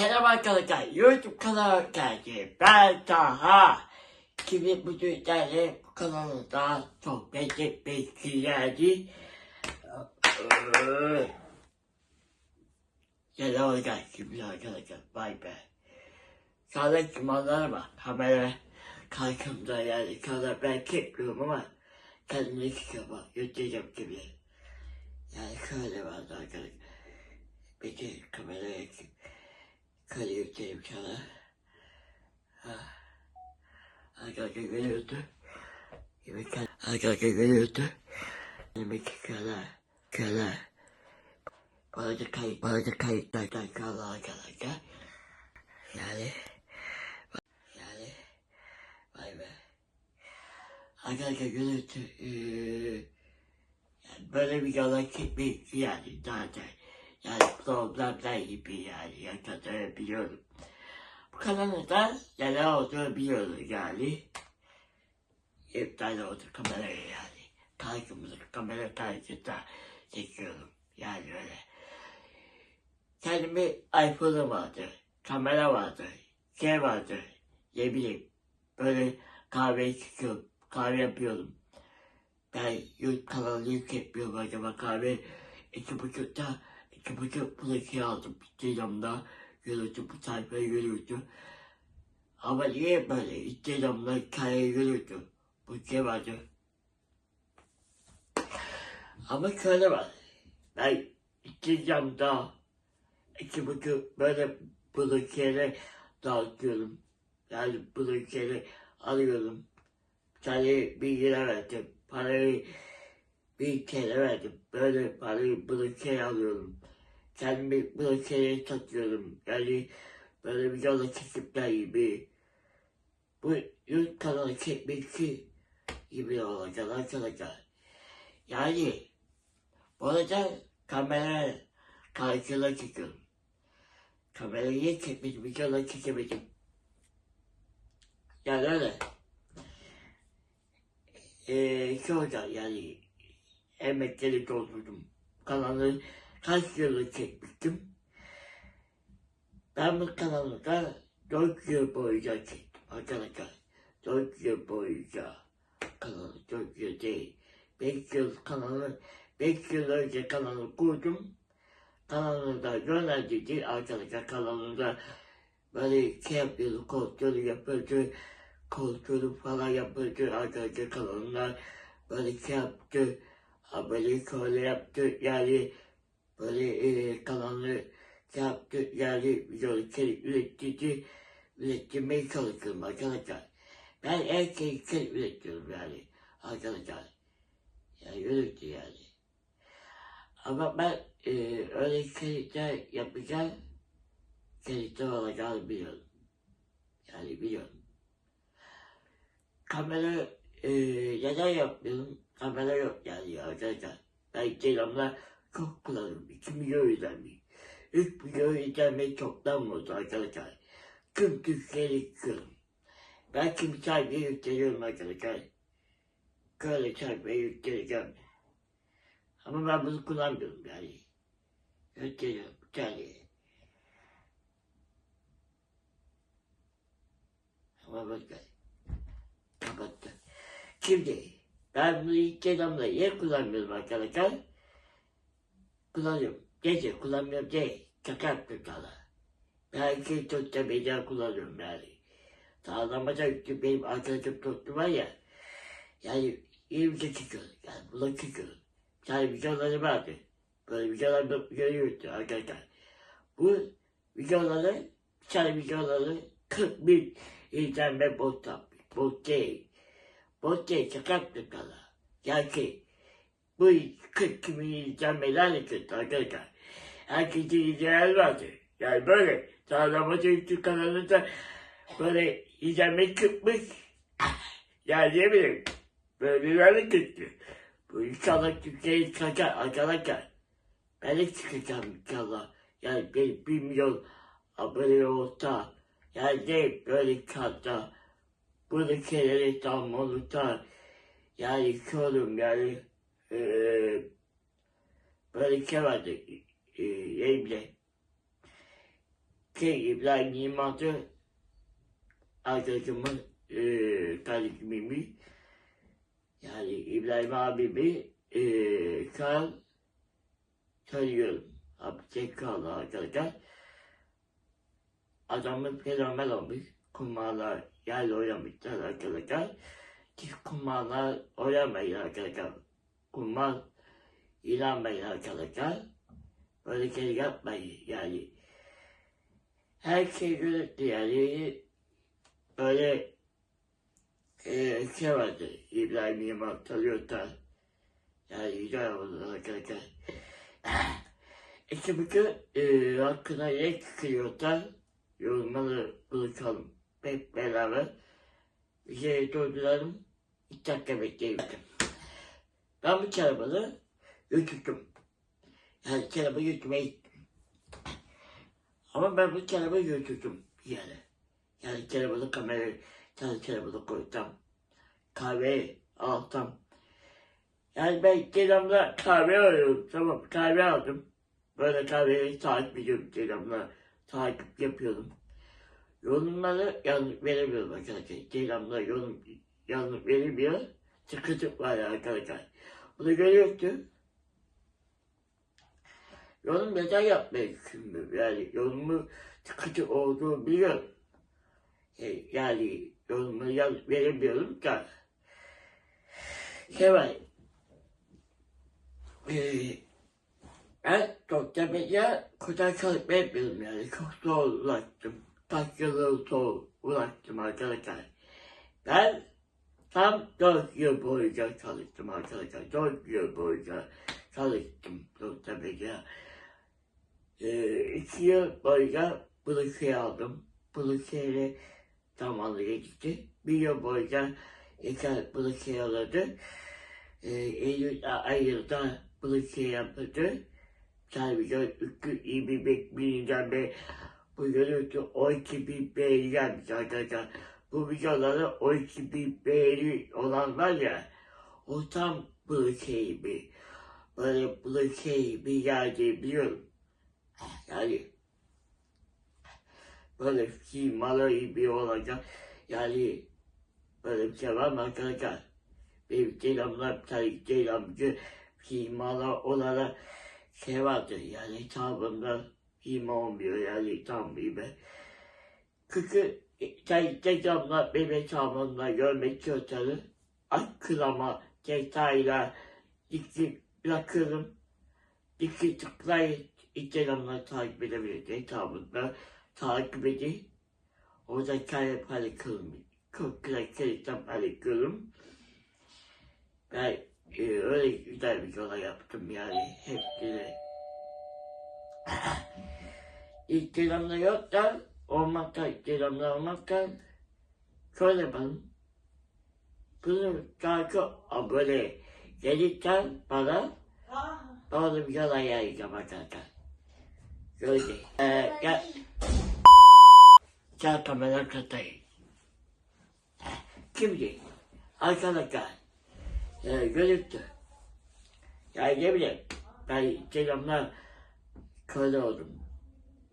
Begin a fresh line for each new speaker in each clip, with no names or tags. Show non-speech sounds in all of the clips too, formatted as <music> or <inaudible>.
Selam arkadaşlar. YouTube kanalıma geldi. Ben Taha. Şimdi bu sizlerle bu kanalda sohbet etmek geldi. Selam arkadaşlar. Şimdi arkadaşlar. Bay bay. Sana kumandalar var. Kamera karşımda yani. Kamera ben çekmiyorum ama kendimi çekiyorum. Göstereceğim gibi. Yani şöyle vardı arkadaşlar. Bir de kameraya Kale göstereyim sana. Ha. Arkadaşlar görüyordu. Yemek Arkadaşlar görüyordu. Yemek. Kala. Bana da kayıt. Da kayıtlardan kala arkadaşlar. Yani. Yani. Vay be. Arkadaşlar görüyordu. Ee, yani böyle bir yola gitmek yani zaten. Yani programlar gibi yani yaşatabiliyorum. Bu kanalda neler olduğunu biliyorum yani. İptal oldu kameraya yani. Karşımızda kamera karşısında çekiyorum. Yani öyle. Kendime iPhone'um vardı. Kamera vardı. Şey vardı. Ne bileyim. Böyle kahve çıkıyorum. Kahve yapıyorum. Ben YouTube kanalı yapıyorum acaba kahve. iki buçukta buçuk plaki aldım. Instagram'da görüldü. Bu sayfayı görüldü. Ama niye böyle Instagram'da kare görüldü? Bu şey vardı. Ama şöyle var. Ben Instagram'da iki buçuk böyle blokeleri dağıtıyorum. Yani blokeleri alıyorum. Bir tane bilgiler verdim. Parayı bir kere verdim. Böyle parayı bloke alıyorum. Kendimi blokeleri satıyorum. Yani böyle bir yola çekipler gibi. Bu yurt kanalı çekmek gibi olacak arkadaşlar. Yani bu arada kamera karşıla çekiyorum. Kamerayı çekmedim, yola çekemedim. Yani öyle. Ee, şurada yani emekleri doldurdum. Kanalı kaç yılı çekmiştim. Ben bu kanalı da 4 yıl boyunca çektim arkadaşlar. 4 yıl boyunca kanalı 4 yıl değil. 5 yıl kanalı 5 yıl önce kanalı kurdum. Kanalımda yöneldi arkadaşlar kanalımda böyle şey yapıyordu, kontrolü yapıyordu, kontrolü falan yapıyordu arkadaşlar kanalımda böyle şey yaptı, böyle şöyle yaptı yani böyle e, şey yaptı yani video içerik üretti, ürettirmeye çalışıyorum arkadaşlar. Ben her şeyi içerik üretiyorum yani arkadaşlar. Yani üretti yani. Ama ben e, öyle içerikler yapacağım, içerikler olacağını biliyorum. Yani biliyorum. Kamera e, neden yapmıyorum? Kamera yok yani arkadaşlar. Ben Instagram'da kullanıyorum. 2 milyon izlenmiş. 3 milyon izlenmeyi çoktan oldu arkadaşlar. Tüm Türkiye'yi yıkıyorum. Ben kim sayfayı yükleniyorum arkadaşlar. Böyle sayfayı yükleneceğim. Ama ben bunu kullanmıyorum yani. Yükleniyorum. Tane. Ama bakın. Kapattı. Şimdi ben bunu Instagram'da yer kullanmıyorum arkadaşlar. Kullanıyorum. Gece kullanmıyorum değil. Yaptım sana. Belki sosyal medya kullanıyorum yani. Sağlamada yüklü benim arkadaşım tuttu var ya. Yani iyi bir şey çıkıyor. Yani buna çıkıyor. Yani videoları vardı. Böyle videolar görüyordu arkadaşlar. Bu videoları, tane videoları 40 bin izlenme bot yapmış. Bot değil. Bot değil, şaka yaptım sana. Bu 40 bin izlenmeler kötü arkadaşlar. Herkesin izleyen vardı. Yani böyle sağlamada YouTube kanalında böyle izlenme çıkmış. Yani ne bileyim. Böyle kötü. Bu inşallah Türkiye'yi çıkacak arkadaşlar. Ben de çıkacağım inşallah. Yani bir, bir milyon abone olsa. Yani ne böyle kalsa. Böyle şeyleri tam olursa. Yani sorun yani. Vardı. Ee, neyimle. şey İbrahim Yılmaz'ı arkadaşımın e, kardeşimiymiş. Yani İbrahim abimi e, an tanıyorum. Hapiste kaldı arkadaşlar. Adamın fenomen olmuş. Kumarlar yerle oynamışlar arkadaşlar. Siz kumarlar oynamayın arkadaşlar. Kumar inanmayın arkadaşlar. Böyle şey yapmayın yani. Her şey yönetti yani. Böyle e, şey vardı. İbrahim Yılmaz tanıyorsa. Yani güzel oldu arkadaşlar. <clears throat> İşte bugün e, hakkında ne çıkıyorsa yorumları buluşalım. Hep beraber bir şey durduralım. İki dakika bekleyin. Ben bu karabalı yuttum. Yani karabalı yutmayı ama ben bu yuttum bir yere. Yani karabalı kamerayı, tane karabalı koysam. Kahve alsam. Yani ben Selam'da kahve alıyorum. Tamam kahve aldım. Böyle kahveyi takip ediyorum Selam'da. Takip yapıyorum. Yorumları yanlış veremiyorum arkadaşlar. Selam'da yorum yanlış veremiyor. Sıkıntı var arkadaşlar. Bunu görüyorsun. Yorum neden yapmayı düşünmüyorum. Yani yorumu sıkıntı olduğunu biliyorum. E, Yani yorumu yanlış veremiyorum da. Şey ben sosyal medya kadar kalıp etmiyorum yani. Çok zor ulaştım. Kaç yıl zor ulaştım arkadaşlar. Ben tam 4 yıl boyunca çalıştım arkadaşlar. 4 yıl boyunca çalıştım sosyal medya. Ee, 2 yıl boyunca bunu şey aldım. Bunu şeyle zamanı geçti. Bir yıl boyunca yeter bunu şey alırdı. Ee, Eylül ayında şey yaptı. Televizyon 325 binden beri bu görüntü 12 bin beğeni gelmiş arkadaşlar. Bu videoları 12 bin beğeni olan var ya o tam bu şey bir böyle bu şey bir yerde biliyorum. Yani böyle bir olacak. Yani böyle bir şey var mı arkadaşlar? Benim selamlar, tabii selamcı simalı olarak şey vardır yani hesabımda hima olmuyor yani tam gibi. Çünkü selamlar benim hesabımda görmek istiyorsanız akılama cezayla dikti bırakırım. Dikti tıklayın. Instagram'dan takip edebilirsiniz hesabımda. Takip edin. Orada kare paylaşıyorum. Çok güzel paylaşıyorum. Ben e, öyle güzel bir yola yaptım yani hepsini. <coughs> Instagram'da yok da olmakta, Instagram'da olmakta şöyle yapalım. Bunu şarkı abone gelirken bana doğru bir yola yayacağım arkadaşlar. Şöyle. Ee, gel. Gel kamera katayım. Şimdi arkadaşlar e, görüntü. Yani ne bileyim ben selamlar köle oldum.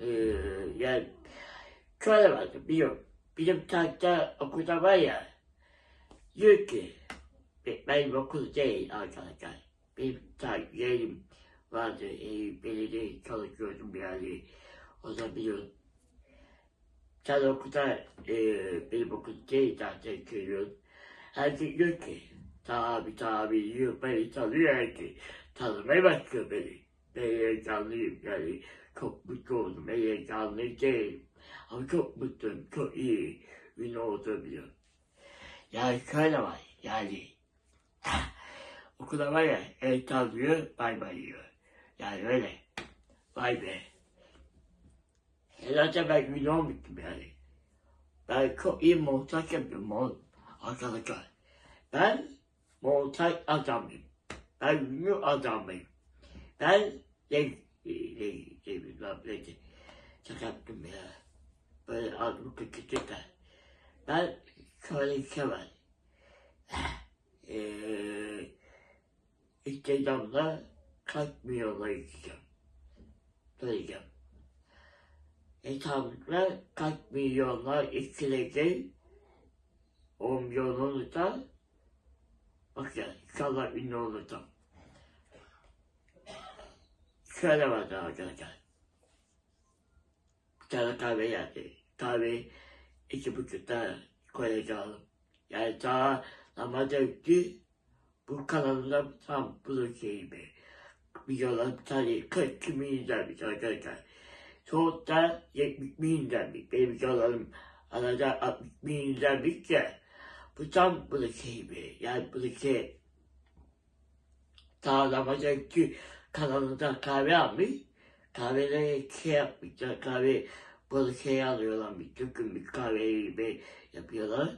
Ee, yani köle vardı biliyorum. Bizim takta okulda var ya diyor ki be- benim okul değil arkadaşlar. Benim takip yerim vardı. E, belediye çalışıyordum yani. O da biliyorum. Sen okulda e, benim okul değil zaten görüyorum. Herkes diyor ki tabi tabi diyor beni tanıyor herkes. Tanımaya başlıyor beni. Ben heyecanlıyım yani. Çok mutlu oldum. Ben heyecanlı değilim. Ama çok mutluyum. Çok iyi. Ünlü olduğumu biliyorum. Yani şöyle var. Yani <clears throat> okula var ya heyecan diyor bay bay diyor. Yani öyle. Vay be. Zaten ben ünlü olmuştum yani. Ben çok iyi montaj yapıyorum oğlum. Arkadaşlar. Ben montaj adamıyım. Ben ünlü adamıyım. Ben ne ne ne ne ne şaka yaptım ya. Böyle adım küçükler. Ben şöyle bir şey var. Kaç milyonla gideceğim. Söyleyeceğim. hesabımda kaç milyonlar etkiledi. 10 milyon olursa bak ya inşallah ünlü olursam. Şöyle vardı arkadaşlar. Bir tane kahve geldi. Kahve iki buçukta koyacağım. Yani daha namaza gitti. Bu kanalda tam bu şeyimi. Bir tane 40 kimi izlenmiş arkadaşlar. Soğukta 70 bin izlenmiş. Benim videolarım arada 60 bin izlenmiş ya. Bu tam bu şeyimi. Yani bu şey daha namaza gitti. Kanalında kahve almış. Kahveleri şey yapmışlar. Kahve böyle şey alıyorlar. Bir dökülmüş kahveyi gibi yapıyorlar.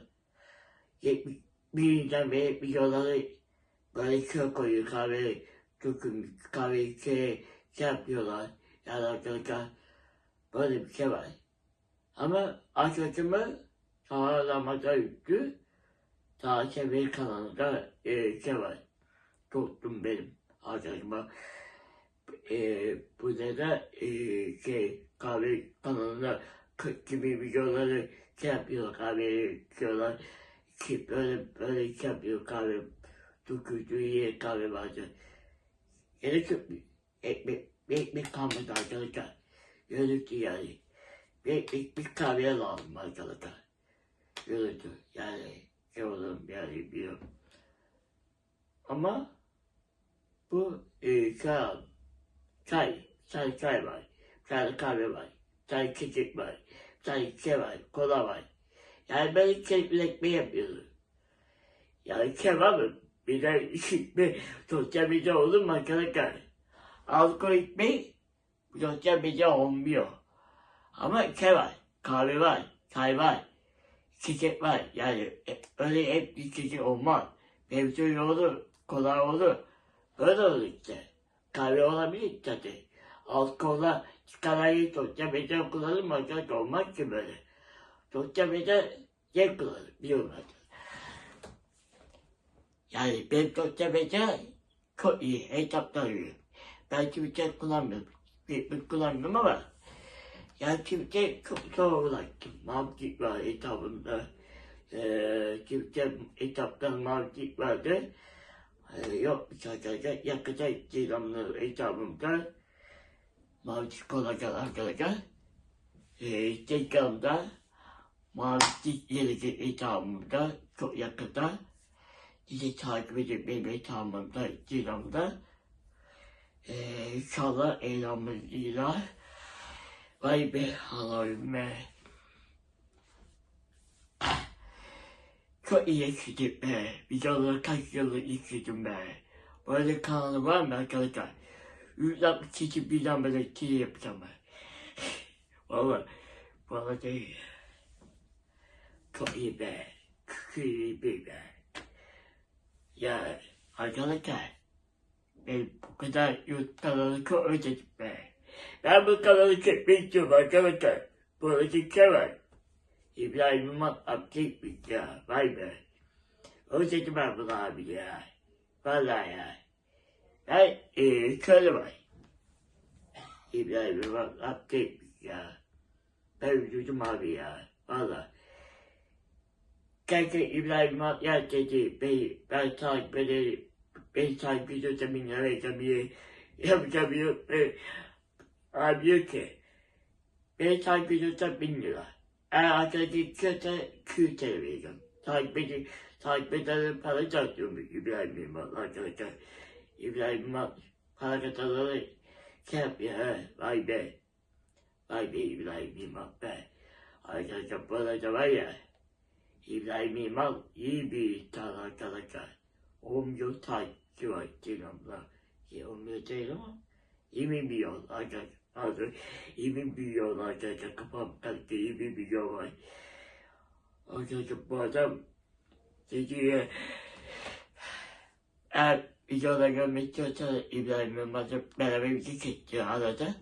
70 birinden beri videoları böyle köy koyuyor kahve dökülmüş kahve şey, şey yapıyorlar. Yani arkadaşlar böyle bir şey var. Ama arkadaşımı sağlamada yüklü. Daha çevre kanalında e, şey var. Tuttum benim arkadaşıma. E, burada da e, şey kahve kanalında 40 gibi videoları şey yapıyor kahve yapıyorlar ki böyle böyle şey yapıyor kahve döküldüğü yer kahve vardı. Gerek yok ekmek, bir ekmek kalmadı arkadaşlar. Yürüdü yani. Bir ekmek bir kahveye lazım arkadaşlar. Yürüdü yani şey olur yani biliyorum. Ama bu e, çay, çay, çay, çay var. Çay kahve var. Çay çiçek var. Çay şey var. Kola var. Yani ben bir ekmeği yapıyorum. Yani kebabım. Bir de bir sosyal medya olur mu arkadaşlar? Ekmeği sosyal medya olmuyor. Ama şey var, kahve var, çay var, çiçek var. Yani e, öyle hep bir çiçek olmaz. Mevzu olur, kolay olur. Böyle olur işte. Kahve olabilir zaten. Alkolla çıkarayı sosyal medya kullanır mı? Olmaz ki böyle. Sosyal medya yer kullanır, biliyorum. Yani benim sosyal medya çok iyi, hesaplanıyor. Ben Twitter kullanmıyorum. Facebook kullanmıyorum ama yani Twitter çok zor ulaştım. Mavcik var hesabımda. Ee, Twitter hesaptan Mavcik vardı. Ee, yok bir arkadaşlar. Yakında Instagram'lı hesabımda Mavcik olacak arkadaşlar. Ee, Instagram'da Mavcik gelecek hesabımda çok yakında. Sizi takip edip benim hesabımda Instagram'da. Ee, inşallah eğlenmeliler. Vay be halayım be. Çok iyi ekledim be. Videoları kaç yıllık ekledim be. Böyle kanalı var mı arkadaşlar? 162 birden böyle şey yapacağım ben. Valla. Valla değil. Çok iyi be. Çok iyi be. Ya arkadaşlar. Ben bu kadar YouTube kanalı çok özledim be. Ben bu kanalı çekmek arkadaşlar. Buradaki şey var. İbrahim İmam Abdülhamid ya. Vay be. Özledim ben bunu abi ya. Vallahi ya. Ben ee, şöyle var. İbrahim İmam Abdülhamid ya. Ben üzüldüm abi ya. Vallahi. Gerçekten İbrahim ya dedi. Ben, ben takip ederim. Ben takip ediyorsam lira vereceğim. Yapacağım yok. Abi diyor ki, beni takip ediyorsan bin lira. Eğer arkadaşı kötü, 200 TL vereceğim. Takip edin, takip edenlerin para çarpıyormuş İbrahim İmam arkadaşlar. İbrahim İmam para katanları şey yapıyor ha, vay be. Vay be İbrahim İmam be. Arkadaşlar bu arada var ya, İbrahim İmam iyi bir tane arkadaşlar. 10 milyon takipçi var Instagram'da. 10 milyon değil ama 20 milyon arkadaşlar. Hazır 20 milyon arkadaşlar kafam kalktı 20 milyon var. Arkadaşlar bu adam dedi eğer videoda görmek istiyorsanız İbrahim Yılmaz'la beraber bir şey çekti arada.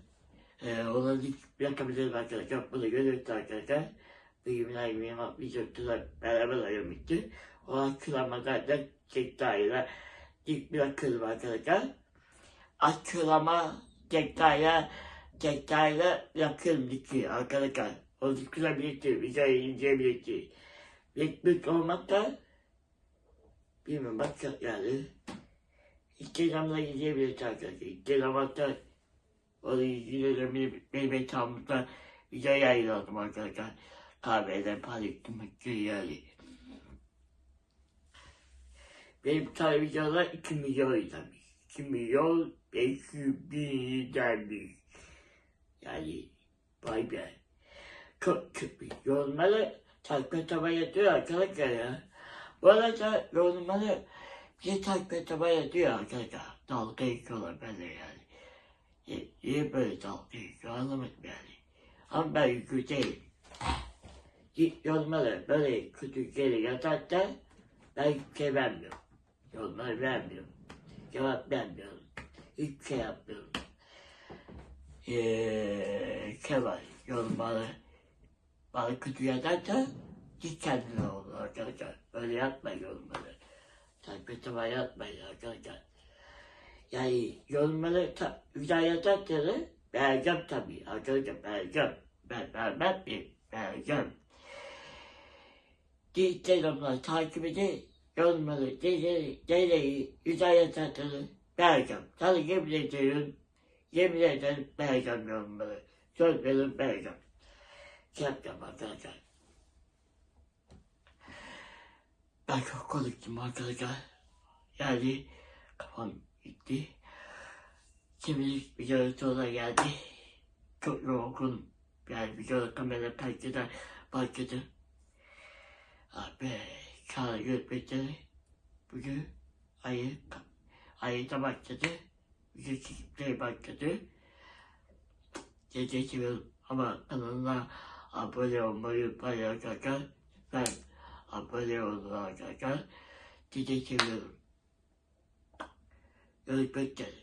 Ee, onu yakabiliriz arkadaşlar. Bunu görürsünüz arkadaşlar. İbrahim Yılmaz videosuyla beraber ayrılmıştı. O akılamadan da çekti ayrı. İlk bir akıl var arkadaşlar. Akılama çekti ayrı tekrar yakıyorum dikiyor arkadaşlar. O dikine birlikte videoyu ince birlikte. Bitmiş olmakta bilmiyorum bak yani. Instagram'da izleyebiliriz arkadaşlar. Instagram'da o izleyelim benim, benim hesabımda video yayınladım arkadaşlar. Kahveden paylaştım yani. Benim tane videolar 2 milyon izlenmiş. 2 milyon 500 bin izlenmiş. Yani vay be. Çok bir yorumları takip etmeye yatıyor arkadaşlar ya. Bu arada yorumları bir takip etmeye yatıyor arkadaşlar. Dalga geçiyorlar benimle yani. Niye böyle dalga geçiyor anlamadım yani. Ama ben yükü değilim. Yorumları böyle kötü geri yatarken ben şey vermiyorum. Yorumları vermiyorum. Cevap vermiyorum. Hiç şey yapmıyorum. Eee, şey var, yorumları bana kötü yazarsa git kendine olur arkadaşlar. Öyle yapmayın yorumları. Takipetime yapmayın arkadaşlar. Yani yorumları ta, güzel yazarsanız beğeneceğim tabii arkadaşlar beğeneceğim. Ben vermem mi? Beğeneceğim. Instagram'dan takip edin. Yorumları, deli, deliyi, güzel yazarsanız beğeneceğim. Sana yemin ediyorum. Yemin ederim beğeneceğim yorumları. Söz veririm beğeneceğim. Şey yapacağım arkadaşlar. Ben çok konuştum arkadaşlar. Yani kafam gitti. Şimdi videonun sonuna geldi. Çok yorgun. Yani videoda kamera kaydıdan başladı. Abi çağrı yönetmenleri bugün ayı ayıda başladı. Bugün çiftliğe başladı. Seviyorum ama kanalına abone olmayı arkadaşlar. Ben abone seviyorum. Görüşmek üzere.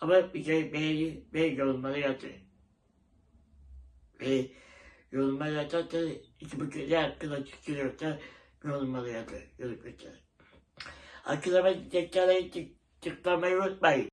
Ama bir şey beğeni ve yorumlara yazın. Ve yorumlara yazarsanız iki buçuk ne hakkında çıkıyorsa yorumlara yazın. Görüşmek üzere. Arkadaşlar tekrar tıklamayı unutmayın.